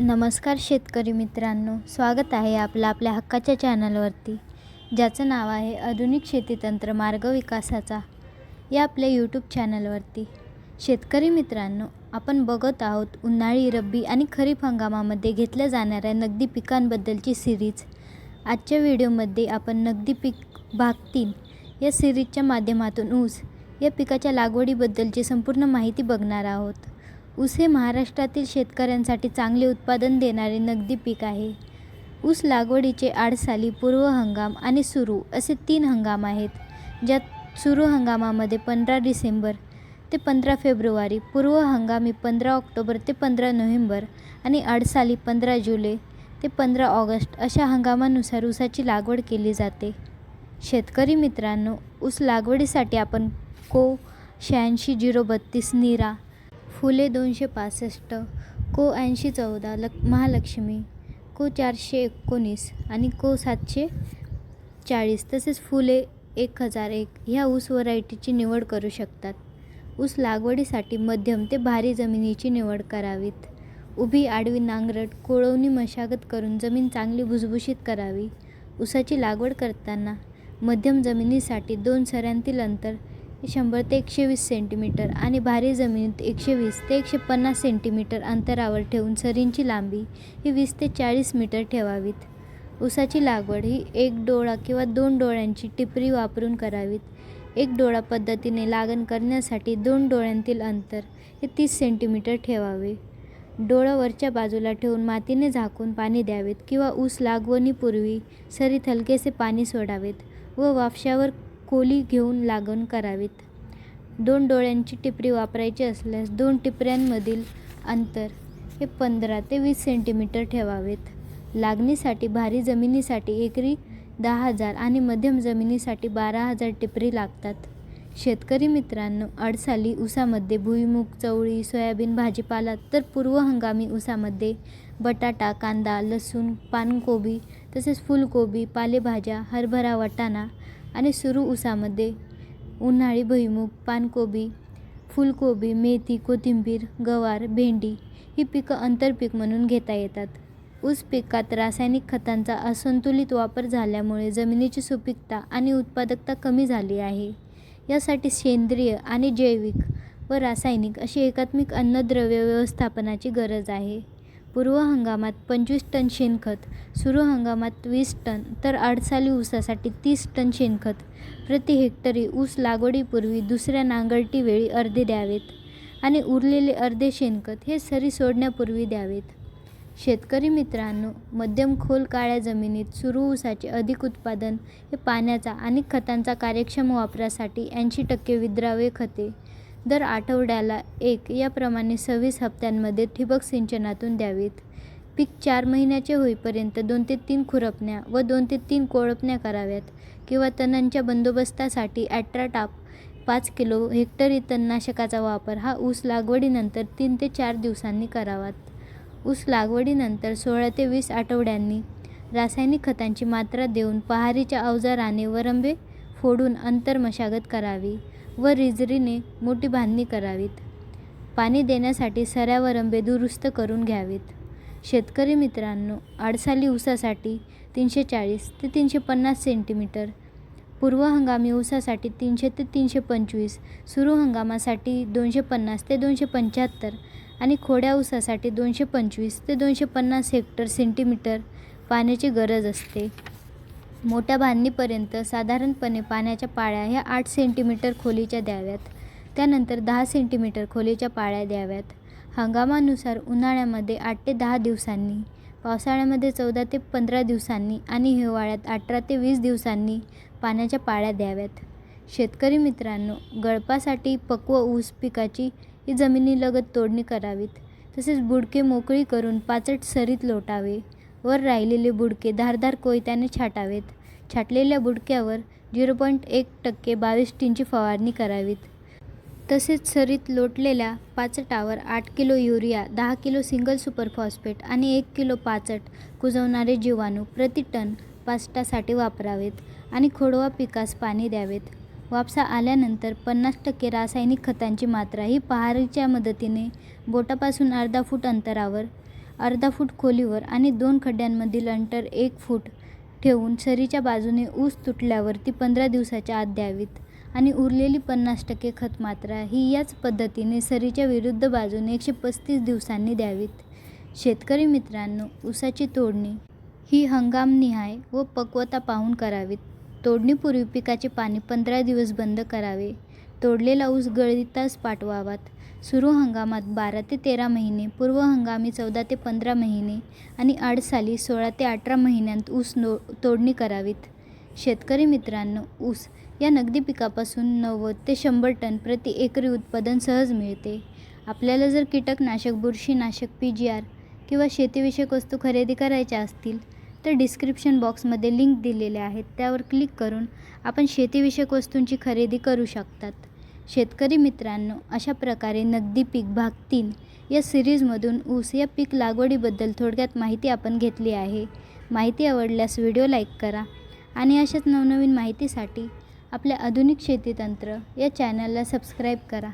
नमस्कार शेतकरी मित्रांनो स्वागत आहे आपलं आपल्या हक्काच्या चॅनलवरती ज्याचं नाव आहे आधुनिक शेतीतंत्र मार्ग विकासाचा या आपल्या यूट्यूब चॅनलवरती. शेतकरी मित्रांनो आपण बघत आहोत उन्हाळी रब्बी आणि खरीप हंगामामध्ये घेतल्या जाणाऱ्या नगदी पिकांबद्दलची सिरीज आजच्या व्हिडिओमध्ये आपण नगदी पीक भाग तीन या सिरीजच्या माध्यमातून ऊस या पिकाच्या लागवडीबद्दलची संपूर्ण माहिती बघणार आहोत. ऊस हे महाराष्ट्रातील शेतकऱ्यांसाठी चांगले उत्पादन देणारे नगदी पीक आहे. ऊस लागवडीचे आडसाली पूर्व हंगाम आणि सुरू असे तीन हंगाम आहेत ज्यात सुरू हंगामामध्ये पंधरा डिसेंबर ते पंधरा फेब्रुवारी पूर्व हंगामी पंधरा ऑक्टोबर ते पंधरा नोव्हेंबर आणि आडसाली पंधरा जुलै ते पंधरा ऑगस्ट अशा हंगामानुसार ऊसाची लागवड केली जाते. शेतकरी मित्रांनो ऊस लागवडीसाठी आपण को शहाऐंशी झिरो बत्तीस निरा फुले दोनशे पासष्ट को ऐंशी चौदा लक् महालक्ष्मी को चारशे एकोणीस आणि को सातशे चाळीस तसेच फुले एक हजार एक ह्या ऊस व्हरायटीची निवड करू शकतात. ऊस लागवडीसाठी मध्यम ते भारी जमिनीची निवड करावीत. उभी आडवी नांगरट कोळवणी मशागत करून जमीन चांगली भुसभुशीत करावी. ऊसाची लागवड करताना मध्यम जमिनीसाठी दोन सऱ्यांतील अंतर शंभर ते एकशे वीस सेंटीमीटर आणि भारी जमिनीत एकशे वीस ते एकशे पन्नास सेंटीमीटर अंतरावर ठेवून सरींची लांबी ही वीस ते चाळीस मीटर ठेवावीत. ऊसाची लागवड ही एक डोळा किंवा दोन डोळ्यांची टिपरी वापरून करावीत. एक डोळा पद्धतीने लागण करण्यासाठी दोन डोळ्यांतील अंतर हे तीस सेंटीमीटर ठेवावे. डोळा वरच्या बाजूला ठेवून मातीने झाकून पाणी द्यावेत किंवा ऊस लागवणीपूर्वी सरीत हलकेसे पाणी सोडावेत व वाफशावर कोली घेऊन लागण करावीत. दोन डोळ्यांची टिपरी वापरायची असल्यास दोन टिपऱ्यांमधील अंतर हे पंधरा ते वीस सेंटीमीटर ठेवावेत. लागणीसाठी भारी जमिनीसाठी एकरी दहा हजार आणि मध्यम जमिनीसाठी बारा हजार टिपरी लागतात. शेतकरी मित्रांनो अडसाली ऊसामध्ये भुईमूग चवळी सोयाबीन भाजीपाला तर पूर्व हंगामी ऊसामध्ये बटाटा कांदा लसूण पानकोबी तसेच फुलकोबी पालेभाज्या हरभरा वाटाणा आणि सुरू ऊसामध्ये उन्हाळी भुईमूग पानकोबी फुलकोबी मेथी कोथिंबीर गवार भेंडी ही पिकं आंतरपीक म्हणून घेता येतात. ऊस पिकात रासायनिक खतांचा असंतुलित वापर झाल्यामुळे जमिनीची सुपीकता आणि उत्पादकता कमी झाली आहे. यासाठी सेंद्रिय आणि जैविक व रासायनिक अशी एकात्मिक अन्नद्रव्य व्यवस्थापनाची गरज आहे. पूर्व हंगामात पंचवीस टन शेणखत सुरू हंगामात वीस टन तर आडसाली ऊसासाठी तीस टन शेणखत. प्रति हेक्टरी ऊस लागवडीपूर्वी दुसऱ्या नांगरटीवेळी अर्धे द्यावेत आणि उरलेले अर्धे शेणखत हे सरी सोडण्यापूर्वी द्यावेत. शेतकरी मित्रांनो मध्यम खोल काळ्या जमिनीत सुरू ऊसाचे अधिक उत्पादन हे पाण्याचा आणि खतांचा कार्यक्षम वापरासाठी ऐंशी टक्के विद्राव्य खते दर आठवड्याला एक याप्रमाणे सव्वीस हप्त्यांमध्ये ठिबक सिंचनातून द्यावीत. पीक चार महिन्याचे होईपर्यंत दोन ते तीन खुरपण्या व दोन ते तीन कोळपण्या कराव्यात किंवा तणांच्या बंदोबस्तासाठी ॲट्राटाप पाच किलो हेक्टरी तणनाशकाचा वापर हा ऊस लागवडीनंतर तीन ते चार दिवसांनी करावात. ऊस लागवडीनंतर सोळा ते वीस आठवड्यांनी रासायनिक खतांची मात्रा देऊन पहारीच्या अवजाराने वरंबे फोडून अंतर मशागत करावी. व रिजरीने मोठी बांधणी करावीत. पाणी देण्यासाठी सऱ्या वरंबे दुरुस्त करून घ्यावीत. शेतकरी मित्रांनो आडसाली ऊसासाठी तीनशे चाळीस ते तीनशे पन्नास सेंटीमीटर पूर्व हंगामी ऊसासाठी तीनशे ते तीनशे पंचवीस सुरू हंगामासाठी दोनशे पन्नास ते दोनशे पंच्याहत्तर आणि खोड्या ऊसासाठी दोनशे पंचवीस ते दोनशे पन्नास हेक्टर सेंटीमीटर पाण्याची गरज असते. मोठ्या बांधणीपर्यंत साधारणपणे पाण्याच्या पाळ्या ह्या आठ सेंटीमीटर खोलीच्या द्याव्यात. त्यानंतर दहा सेंटीमीटर खोलीच्या पाळ्या द्याव्यात. हंगामानुसार उन्हाळ्यामध्ये आठ ते दहा दिवसांनी पावसाळ्यामध्ये चौदा ते पंधरा दिवसांनी आणि हिवाळ्यात अठरा ते वीस दिवसांनी पाण्याच्या पाळ्या द्याव्यात. शेतकरी मित्रांनो गळपासाठी पक्व ऊस पिकाची ही जमिनीलगत तोडणी करावीत. तसेच बुडके मोकळी करून पाचट सरीत लोटावे. वर राहिलेले बुडके धारदार कोयत्याने छाटावेत. छाटलेल्या बुडक्यावर झिरो पॉईंट एक टक्के बावीस टींची फवारणी करावीत. तसेच सरीत लोटलेल्या पाचटावर आठ किलो युरिया दहा किलो सिंगल सुपर फॉस्फेट आणि एक किलो पाचट कुजवणारे जीवाणू प्रति टन पाचटासाठी वापरावेत आणि खोडवा पिकास पाणी द्यावेत. वापसा आल्यानंतर पन्नास टक्के रासायनिक खतांची मात्रा ही पहारीच्या मदतीने बोटापासून अर्धा फूट अंतरावर अर्धा फूट खोलीवर आणि दोन खड्ड्यांमधील अंतर एक फूट ठेवून सरीच्या बाजूने ऊस तुटल्यावर ती पंधरा दिवसाच्या आत द्यावीत. आणि उरलेली पन्नास टक्के खत मात्रा ही याच पद्धतीने सरीच्या विरुद्ध बाजूने एकशे पस्तीस दिवसांनी द्यावीत. शेतकरी मित्रांनो ऊसाची तोडणी ही हंगामनिहाय व पक्वता पाहून करावीत. तोडणीपूर्वी पिकाचे पाणी पंधरा दिवस बंद करावे. तोडलेला ऊस गळीताच पाठवावात. सुरू हंगामात बारा ते तेरा महिने पूर्व हंगामी चौदा ते पंधरा महिने आणि आडसाली सोळा ते अठरा महिन्यांत ऊस नो तोडणी करावीत. शेतकरी मित्रांनो ऊस या नगदी पिकापासून नव्वद ते शंभर टन प्रति एकरी उत्पादन सहज मिळते. आपल्याला जर कीटकनाशक बुरशीनाशक पी जी आर किंवा शेतीविषयक वस्तू खरेदी करायच्या असतील तर डिस्क्रिप्शन बॉक्समध्ये लिंक दिलेले आहेत. त्यावर क्लिक करून आपण शेतीविषयक वस्तूंची खरेदी करू शकतात. शेतकरी मित्रांनो अशा प्रकारे नगदी पीक भाग तीन या सिरीजमधून ऊस या पीक लागवडीबद्दल थोडक्यात माहिती आपण घेतली आहे. माहिती आवडल्यास व्हिडिओ लाईक करा आणि अशाच नवनवीन माहितीसाठी आपल्या आधुनिक शेतीतंत्र या चॅनलला सबस्क्राईब करा.